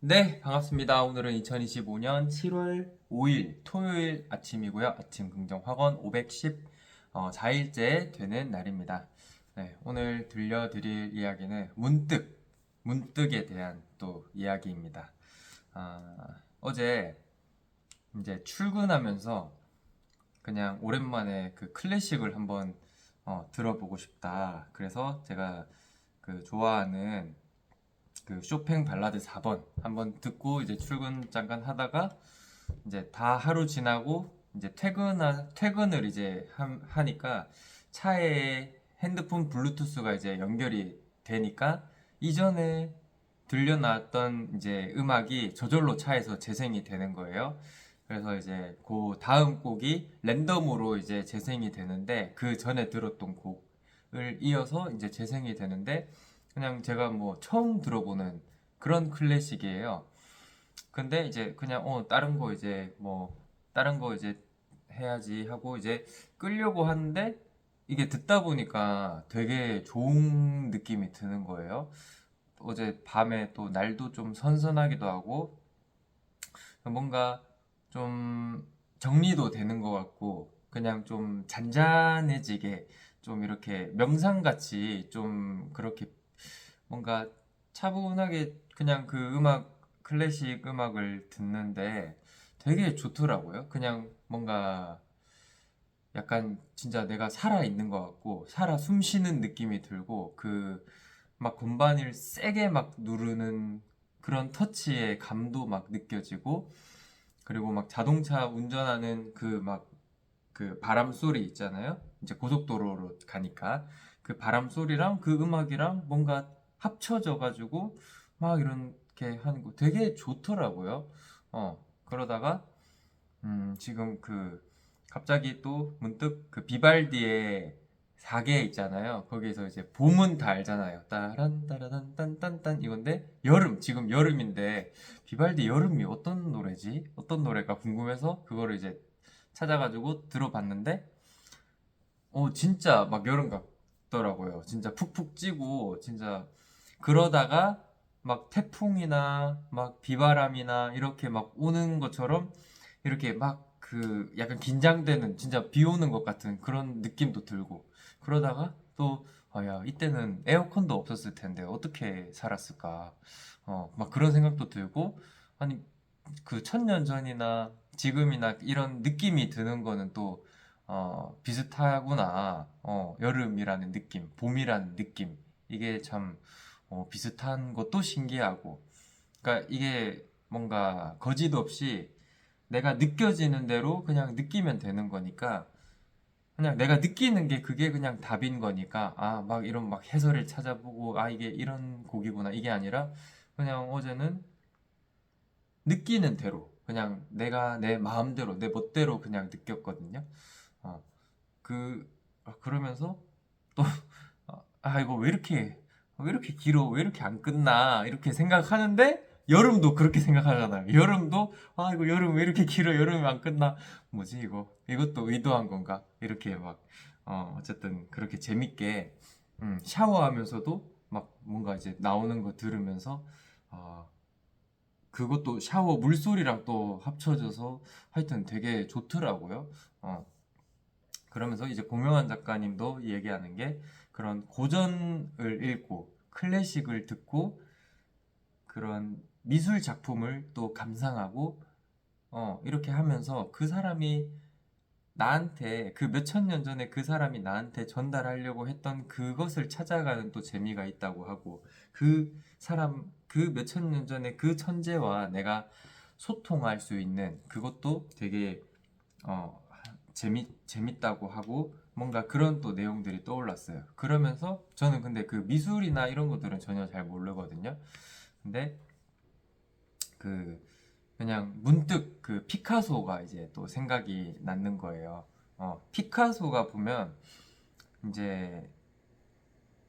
네, 반갑습니다. 오늘은 2025년 7월 5일 토요일 아침이고요. 아침 긍정 학원 514일째 되는 날입니다. 네, 오늘 들려드릴 이야기는 문득, 문득에 대한 또 이야기입니다. 아, 어제 이제 출근하면서 그냥 오랜만에 그 클래식을 한번 어, 들어보고 싶다. 그래서 제가 그 좋아하는 그 쇼팽 발라드 4번 한번 듣고 이제 출근 잠깐 하다가 이제 다 하루 지나고 이제 퇴근 퇴근을 이제 함- 하니까 차에 핸드폰 블루투스가 이제 연결이 되니까 이전에 들려놨던 이제 음악이 저절로 차에서 재생이 되는 거예요. 그래서 이제 그 다음 곡이 랜덤으로 이제 재생이 되는데 그 전에 들었던 곡을 이어서 이제 재생이 되는데 그냥 제가 뭐 처음 들어보는 그런 클래식이에요. 근데 이제 그냥 어 다른 거 이제 뭐 다른 거 이제 해야지 하고 이제 끌려고 하는데 이게 듣다 보니까 되게 좋은 느낌이 드는 거예요. 어제 밤에 또 날도 좀 선선하기도 하고 뭔가 좀 정리도 되는 것 같고 그냥 좀 잔잔해지게 좀 이렇게 명상같이 좀 그렇게 뭔가 차분하게 그냥 그 음악 클래식 음악을 듣는데 되게 좋더라고요. 그냥 뭔가 약간 진짜 내가 살아 있는 것 같고 살아 숨 쉬는 느낌이 들고 그 막 건반을 세게 막 누르는 그런 터치의 감도 막 느껴지고 그리고 막 자동차 운전하는 그 막그 바람 소리 있잖아요. 이제 고속도로로 가니까 그 바람 소리랑 그 음악이랑 뭔가 합쳐져 가지고 막 이렇게 하는 거 되게 좋더라고요. 어 그러다가 음 지금 그 갑자기 또 문득 그 비발디의 4개 있잖아요. 거기에서 이제 봄은 다 알잖아요. 따란 따라단 딴딴딴 이건데 여름 지금 여름인데 비발디 여름이 어떤 노래지? 어떤 노래가 궁금해서 그거를 이제 찾아가지고 들어봤는데 어 진짜 막 여름 같 더라고요. 진짜 푹푹 찌고 진짜 그러다가 막 태풍이나 막 비바람이나 이렇게 막 오는 것처럼 이렇게 막 그 약간 긴장되는 진짜 비 오는 것 같은 그런 느낌도 들고 그러다가 또 아야 이때는 에어컨도 없었을 텐데 어떻게 살았을까 어 막 그런 생각도 들고 아니 그 천년 전이나 지금이나 이런 느낌이 드는 거는 또 어, 비슷하구나. 어, 여름이라는 느낌 봄이라는 느낌. 이게 참 어, 비슷한 것도 신기하고. 그러니까 이게 뭔가 거짓 없이 내가 느껴지는 대로 그냥 느끼면 되는 거니까 그냥 내가 느끼는 게 그게 그냥 답인 거니까 아 막 이런 막 해설을 찾아보고 아 이게 이런 곡이구나. 이게 아니라 그냥 어제는 느끼는 대로 그냥 내가 내 마음대로 내 멋대로 그냥 느꼈거든요. 어, 그 아, 그러면서 또 아 이거 왜 이렇게 왜 이렇게 길어 왜 이렇게 안 끝나 이렇게 생각하는데 여름도 그렇게 생각하잖아요. 여름도 아 이거 여름 왜 이렇게 길어 여름이 안 끝나 뭐지 이거 이것도 의도한 건가 이렇게 막 어, 어쨌든 그렇게 재밌게 음, 샤워하면서도 막 뭔가 이제 나오는 거 들으면서 아 그것도 샤워 물소리랑 또 합쳐져서 하여튼 되게 좋더라고요. 어. 그러면서 이제 고명환 작가님도 얘기하는 게 그런 고전을 읽고 클래식을 듣고 그런 미술 작품을 또 감상하고 어, 이렇게 하면서 그 사람이 나한테 그 몇천 년 전에 그 사람이 나한테 전달하려고 했던 그것을 찾아가는 또 재미가 있다고 하고 그 사람 그 몇천 년 전에 그 천재와 내가 소통할 수 있는 그것도 되게 어 재미 재밌다고 하고 뭔가 그런 또 내용들이 떠올랐어요. 그러면서 저는 근데 그 미술이나 이런 것들은 전혀 잘 모르거든요. 근데 그 그냥 문득 그 피카소가 이제 또 생각이 나는 거예요. 어, 피카소가 보면 이제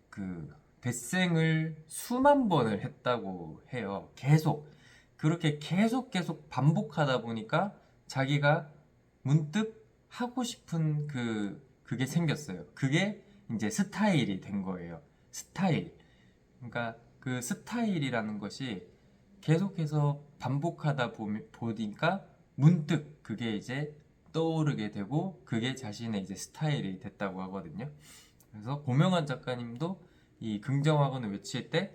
그 데생을 수만 번을 했다고 해요. 계속 그렇게 계속 계속 반복하다 보니까 자기가 문득 하고 싶은 그 그게 생겼어요. 그게 이제 스타일이 된 거예요. 스타일. 그러니까 그 스타일이라는 것이 계속해서 반복하다 보니까 문득 그게 이제 떠오르게 되고 그게 자신의 이제 스타일이 됐다고 하거든요. 그래서 고명환 작가님도 이 긍정학원을 외칠 때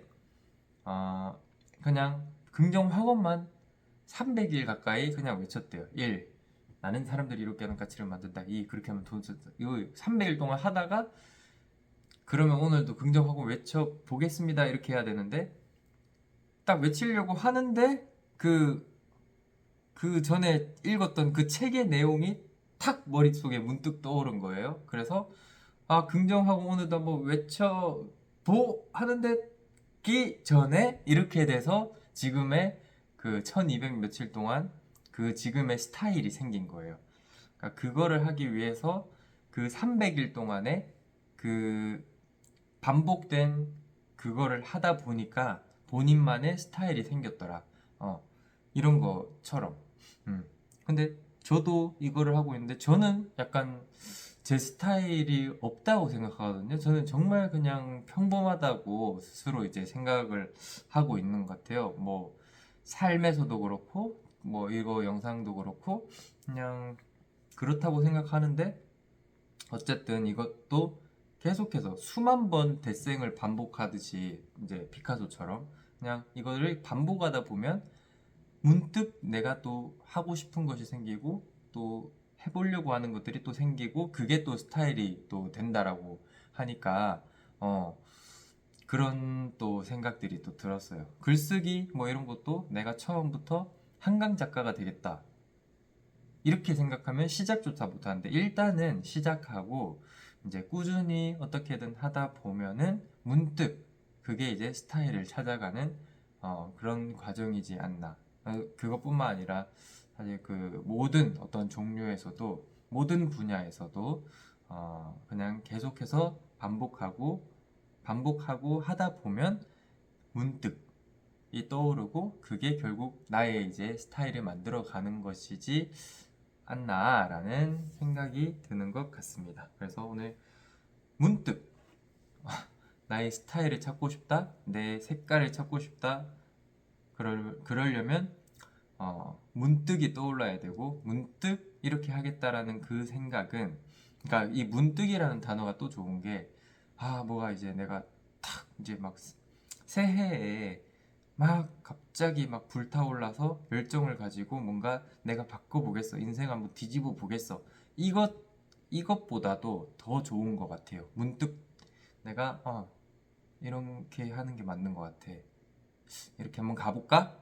어, 그냥 긍정학원만 300일 가까이 그냥 외쳤대요. 1. 나는 사람들이 이렇게 하는 가치를 만든다. 2. 그렇게 하면 돈 쓴다. 이거 300일 동안 하다가 그러면 오늘도 긍정학원 외쳐 보겠습니다. 이렇게 해야 되는데 딱 외치려고 하는데 그, 그 전에 읽었던 그 책의 내용이 탁 머릿속에 문득 떠오른 거예요. 그래서 아, 긍정하고 오늘도 한번 외쳐 보 하는데 기 전에 이렇게 돼서 지금의 그 1200 며칠 동안 그 지금의 스타일이 생긴 거예요. 그러니까 그거를 하기 위해서 그 300일 동안에 그 반복된 그거를 하다 보니까 본인만의 스타일이 생겼더라. 어, 이런 것처럼. 음. 근데 저도 이거를 하고 있는데 저는 약간 제 스타일이 없다고 생각하거든요. 저는 정말 그냥 평범하다고 스스로 이제 생각을 하고 있는 것 같아요. 뭐 삶에서도 그렇고 뭐 이거 영상도 그렇고 그냥 그렇다고 생각하는데 어쨌든 이것도 계속해서 수만 번 데생을 반복하듯이 이제 피카소처럼 그냥 이거를 반복하다 보면 문득 내가 또 하고 싶은 것이 생기고 또 해보려고 하는 것들이 또 생기고 그게 또 스타일이 또 된다라고 하니까 어 그런 또 생각들이 또 들었어요. 글쓰기 뭐 이런 것도 내가 처음부터 한강 작가가 되겠다. 이렇게 생각하면 시작조차 못하는데 일단은 시작하고 이제 꾸준히 어떻게든 하다 보면은 문득 그게 이제 스타일을 찾아가는 어, 그런 과정이지 않나. 어, 그것뿐만 아니라 사실 그 모든 어떤 종류에서도 모든 분야에서도 어, 그냥 계속해서 반복하고 반복하고 하다 보면 문득 이 떠오르고 그게 결국 나의 이제 스타일을 만들어 가는 것이지 않나라는 생각이 드는 것 같습니다. 그래서 오늘 문득 나의 스타일을 찾고 싶다, 내 색깔을 찾고 싶다. 그럴, 그러려면 어, 문득이 떠올라야 되고 문득 이렇게 하겠다라는 그 생각은 그러니까 이 문득이라는 단어가 또 좋은 게 아 뭐가 이제 내가 탁 이제 막 새해에 막 갑자기 막 불타올라서 열정을 가지고 뭔가 내가 바꿔보겠어 인생 한번 뒤집어 보겠어. 이것 이것보다도 더 좋은 것 같아요. 문득 내가 어 이렇게 하는 게 맞는 것 같아. 이렇게 한번 가볼까?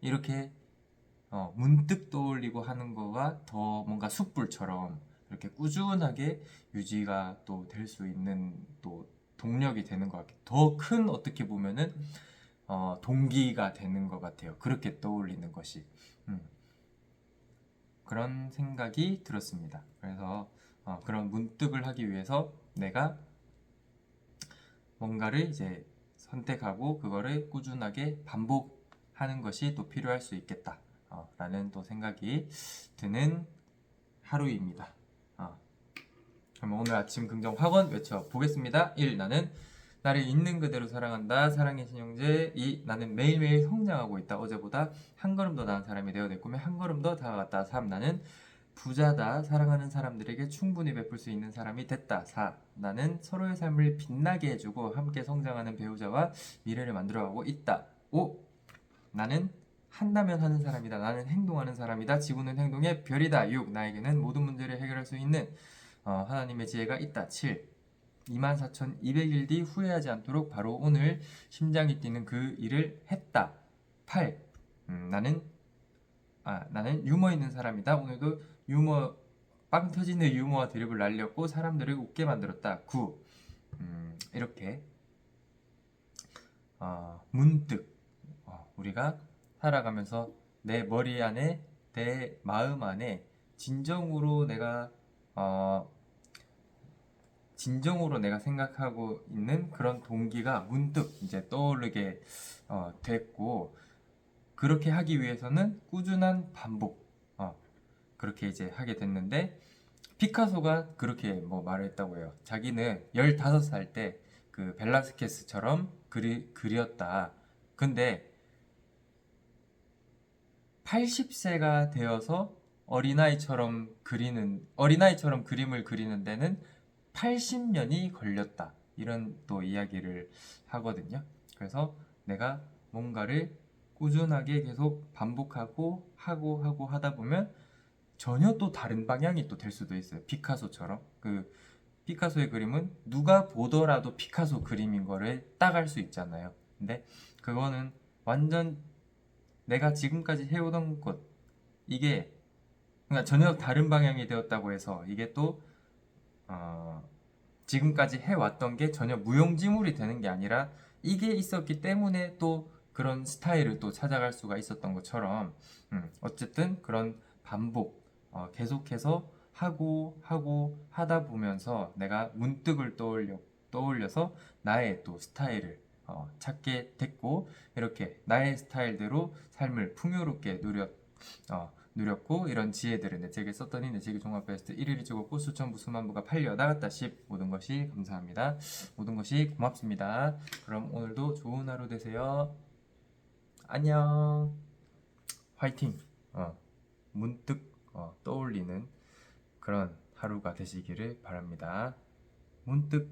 이렇게 어, 문득 떠올리고 하는 거가 더 뭔가 숯불처럼 이렇게 꾸준하게 유지가 또 될 수 있는 또 동력이 되는 것 같아요. 더 큰 어떻게 보면은 어, 동기가 되는 것 같아요. 그렇게 떠올리는 것이 음. 그런 생각이 들었습니다. 그래서 어, 그런 문득을 하기 위해서 내가 뭔가를 이제 선택하고 그거를 꾸준하게 반복하는 것이 또 필요할 수 있겠다. 어, 라는 또 생각이 드는 하루입니다. 어. 그럼 오늘 아침 긍정 학원 외쳐 보겠습니다. 1. 나는 나를 있는 그대로 사랑한다. 사랑의 신용제. 2. 나는 매일매일 성장하고 있다. 어제보다 한 걸음 더 나은 사람이 되어 내 꿈에 한 걸음 더 다가갔다. 3. 나는 부자다. 사랑하는 사람들에게 충분히 베풀 수 있는 사람이 됐다. 4. 나는 서로의 삶을 빛나게 해주고 함께 성장하는 배우자와 미래를 만들어가고 있다. 5. 나는 한다면 하는 사람이다. 나는 행동하는 사람이다. 지구는 행동의 별이다. 6. 나에게는 모든 문제를 해결할 수 있는 어, 하나님의 지혜가 있다. 7. 24,200일 뒤 후회하지 않도록 바로 오늘 심장이 뛰는 그 일을 했다. 8. 음, 나는 아, 나는 유머 있는 사람이다. 오늘도 유머 빵 터지는 유머와 드립을 날렸고 사람들을 웃게 만들었다. 9. 음, 이렇게 어, 문득 어, 우리가 살아가면서 내 머리 안에 내 마음 안에 진정으로 내가 어, 진정으로 내가 생각하고 있는 그런 동기가 문득 이제 떠오르게 어, 됐고 그렇게 하기 위해서는 꾸준한 반복 어, 그렇게 이제 하게 됐는데 피카소가 그렇게 뭐 말을 했다고 해요. 자기는 15살 때 그 벨라스케스처럼 그리, 그렸다. 근데 80세가 되어서 어린아이처럼 그리는 어린아이처럼 그림을 그리는 데는 80년이 걸렸다. 이런 또 이야기를 하거든요. 그래서 내가 뭔가를 꾸준하게 계속 반복하고 하고 하고 하다 보면 전혀 또 다른 방향이 또 될 수도 있어요. 피카소처럼 그 피카소의 그림은 누가 보더라도 피카소 그림인 거를 딱 알 수 있잖아요. 근데 그거는 완전 내가 지금까지 해오던 것 이게 그러니까 전혀 다른 방향이 되었다고 해서 이게 또 어, 지금까지 해왔던 게 전혀 무용지물이 되는 게 아니라 이게 있었기 때문에 또 그런 스타일을 또 찾아갈 수가 있었던 것처럼 음, 어쨌든 그런 반복 어, 계속해서 하고 하고 하다 보면서 내가 문득을 떠올려 떠올려서 나의 또 스타일을 어, 찾게 됐고 이렇게 나의 스타일대로 삶을 풍요롭게 누렸 어, 누렸고 이런 지혜들을 내 책에 썼더니 내 책이 종합 베스트 1위를 찍었고 수천 부 수만 부가 팔려 나갔다 10 모든 것이 감사합니다. 모든 것이 고맙습니다. 그럼 오늘도 좋은 하루 되세요. 안녕. 화이팅. 어, 문득 어, 떠올리는 그런 하루가 되시기를 바랍니다. 문득